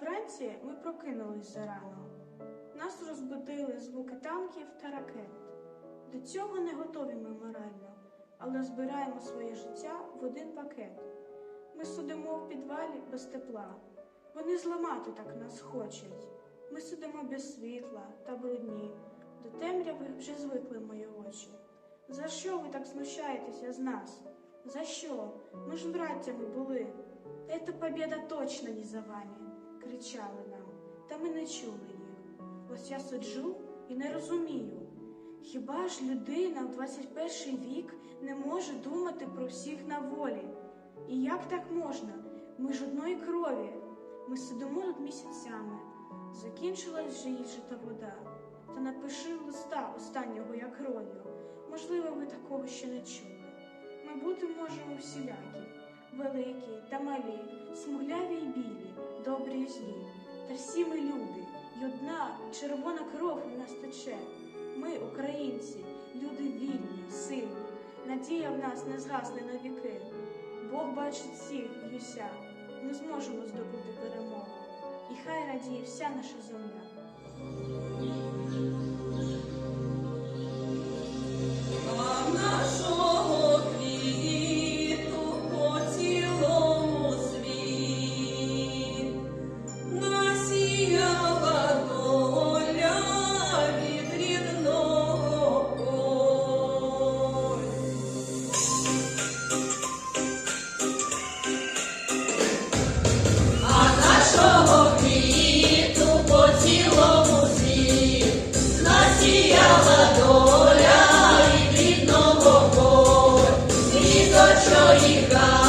Вранці ми прокинулись зарано. Нас розбудили звуки танків та ракет. До цього не готові ми морально, але збираємо своє життя в один пакет. Ми сидимо в підвалі без тепла. Вони зламати так нас хочуть. Ми сидимо без світла та брудні. До темряви вже звикли мої очі. За що ви так знущаєтеся з нас? За що? Ми ж браттями були. Ета побіда точно не за вами, кричали нам, та ми не чули їх. Ось я сиджу і не розумію. Хіба ж людина в 21 вік не може думати про всіх на волі? І як так можна? Ми ж одної крові. Ми сидимо тут місяцями. Закінчилась вже їжа та вода. Та напиши листа останнього я крою. Можливо, ви такого ще не чули. Бути можемо всілякі, великі та малі, смугляві й білі, добрі й злі. Та всі ми люди, й одна червона кров у нас тече. Ми, українці, люди вільні, сильні. Надія в нас не згасне на віки. Бог бачить всіх і уся. Ми зможемо здобути перемогу. І хай радіє вся наша земля. доріга.